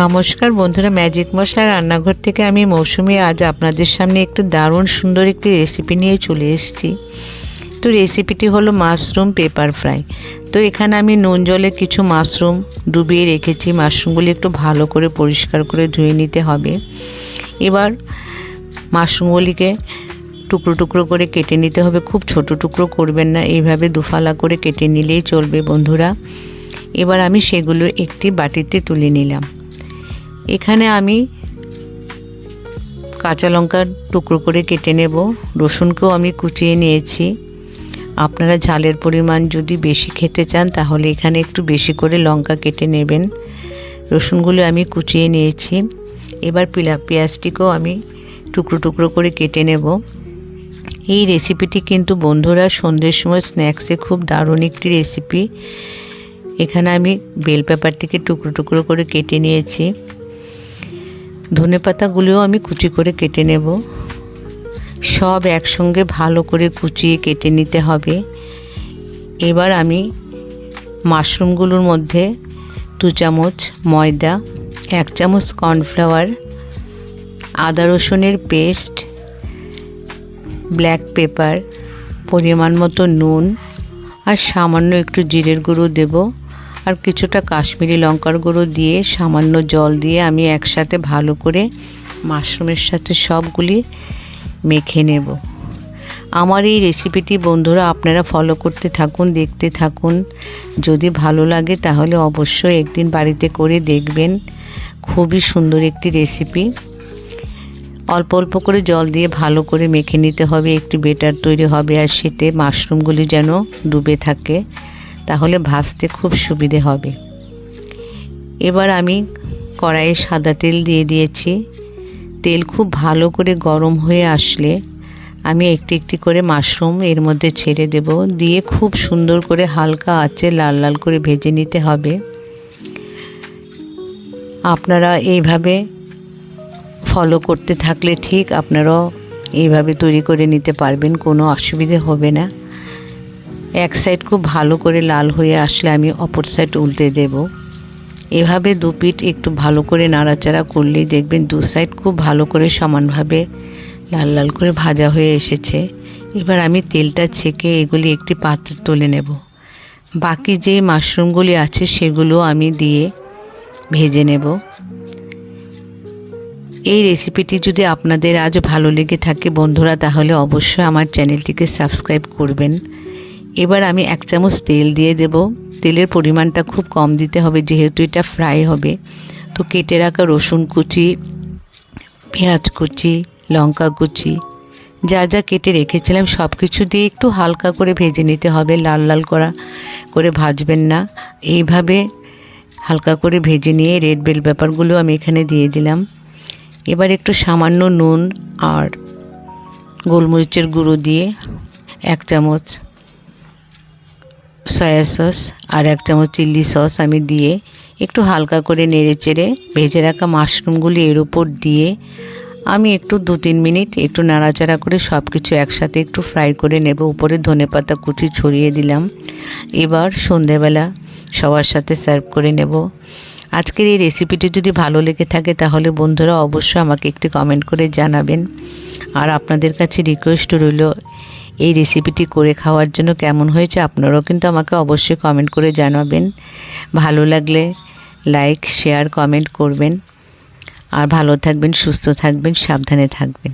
নমস্কার বন্ধুরা ম্যাজিক মশলা রান্নাঘর থেকে আমি মৌসুমি আজ আপনাদের সামনে একটু দারুণ সুন্দর একটি রেসিপি নিয়ে চলে এসেছি। তো রেসিপিটি হলো মাশরুম পেপার ফ্রাই তো এখানে আমি নুন জলে কিছু মাশরুম ডুবিয়ে রেখেছি। মাশরুমগুলি একটু ভালো করে পরিষ্কার করে ধুয়ে নিতে হবে। এবার মাশরুমগুলিকে টুকরো টুকরো করে কেটে নিতে হবে। খুব ছোট টুকরো করবেন না, এইভাবে দুফালা করে কেটে নিলেই চলবে বন্ধুরা। এবার আমি সেগুলো একটি বাটিতে তুলে নিলাম। এখানে আমি কাঁচা লঙ্কার টুকরো করে কেটে নেব। রসুনকেও আমি কুচিয়ে নিয়েছি। আপনারা ঝালের পরিমাণ যদি বেশি খেতে চান, তাহলে এখানে একটু বেশি করে লঙ্কা কেটে নেবেন। রসুনগুলো আমি কুচিয়ে নিয়েছি। এবার পিলা, পেঁয়াজটিকেও আমি টুকরো টুকরো করে কেটে নেব। এই রেসিপিটি কিন্তু বন্ধুরা সন্ধ্যের সময় স্ন্যাক্সে খুব দারুণ একটি রেসিপি এখানে আমি বেল পেপারটিকে টুকরো টুকরো করে কেটে নিয়েছি। ধনে পাতাগুলিও আমি কুচি করে কেটে নেব। সব একসঙ্গে ভালো করে কুচিয়ে কেটে নিতে হবে। এবার আমি মাশরুমগুলোর মধ্যে দু চামচ ময়দা, এক চামচ কর্নফ্লাওয়ার, আদা রসুনের পেস্ট, ব্ল্যাক পেপার, পরিমাণ মতো নুন আর সামান্য একটু জিরের গুঁড়ো দেব। আর কিছুটা কাশ্মীরি লঙ্কার গুঁড়ো দিয়ে সামান্য জল দিয়ে আমি একসাথে ভালো করে মাশরুমের সাথে সবগুলি মেখে নেব। আমার এই রেসিপিটি বন্ধুরা আপনারা ফলো করতে থাকুন, দেখতে থাকুন। যদি ভালো লাগে তাহলে অবশ্যই একদিন বাড়িতে করে দেখবেন। খুবই সুন্দর একটি রেসিপি। অল্প অল্প করে জল দিয়ে ভালো করে মেখে নিতে হবে, একটি বেটার তৈরি হবে আর সেতে মাশরুমগুলি যেন ডুবে থাকে। তাহলে ভাজতে খুব সুবিধে হবে। এবার আমি কড়াইয়ে সাদা তেল দিয়ে দিয়েছি। তেল খুব ভালো করে গরম হয়ে আসলে আমি একটি একটি করে মাশরুম এর মধ্যে ছেড়ে দেব। দিয়ে খুব সুন্দর করে হালকা আঁচে লাল লাল করে ভেজে নিতে হবে। আপনারা এইভাবে ফলো করতে থাকলে ঠিক আপনারাও এইভাবে তৈরি করে নিতে পারবেন, কোনো অসুবিধে হবে না। এক সাইড খুব ভালো করে লাল হয়ে আসলে আমি অপর সাইড উল্টে দেব। এভাবে দু পিঠ একটু ভালো করে নাড়াচাড়া করলেই দেখবেন দু সাইড খুব ভালো করে সমানভাবে লাল লাল করে ভাজা হয়ে এসেছে। এবার আমি তেলটা ছেঁকে এগুলি একটি পাত্রে তুলে নেব। বাকি যে মাশরুমগুলি আছে সেগুলো আমি দিয়ে ভেজে নেব। এই রেসিপিটি যদি আপনাদের আজ ভালো লেগে থাকে বন্ধুরা, তাহলে অবশ্যই আমার চ্যানেলটিকে সাবস্ক্রাইব করবেন। এবার আমি এক চামচ তেল দিয়ে দেব। তেলের পরিমাণটা খুব কম দিতে হবে, যেহেতু এটা ফ্রাই হবে। তো কেটে রাখা রসুন কুচি, পেঁয়াজ কুচি, লঙ্কা কুচি, যা যা কেটে রেখেছিলাম সব কিছু দিয়ে একটু হালকা করে ভেজে নিতে হবে, লাল লাল করা করে ভাজবেন না। এইভাবে হালকা করে ভেজে নিয়ে রেড বেল ব্যাপারগুলো আমি এখানে দিয়ে দিলাম। এবার একটু সামান্য নুন আর গোলমরিচের গুঁড়ো দিয়ে এক চামচ সয়া সস আর এক চামচ চিল্লি সস আমি দিয়ে একটু হালকা করে নেড়ে চেড়ে ভেজে রাখা মাশরুমগুলি এর উপর দিয়ে আমি একটু দু তিন মিনিট একটু নাড়াচাড়া করে সব কিছু একসাথে একটু ফ্রাই করে নেব। উপরে ধনে পাতা কুচি ছড়িয়ে দিলাম। এবার সন্ধেবেলা সবার সাথে সার্ভ করে নেব। আজকের এই রেসিপিটি যদি ভালো লেগে থাকে তাহলে বন্ধুরা অবশ্যই আমাকে একটি কমেন্ট করে জানাবেন। আর আপনাদের কাছে রিকোয়েস্ট রইল এই রেসিপিটি করে খাওয়ার জন্য কেমন হয়েছে আপনারাও কিন্তু আমাকে অবশ্যই কমেন্ট করে জানাবেন। ভালো লাগলে লাইক শেয়ার কমেন্ট করবেন। আর ভালো থাকবেন, সুস্থ থাকবেন, সাবধানে থাকবেন।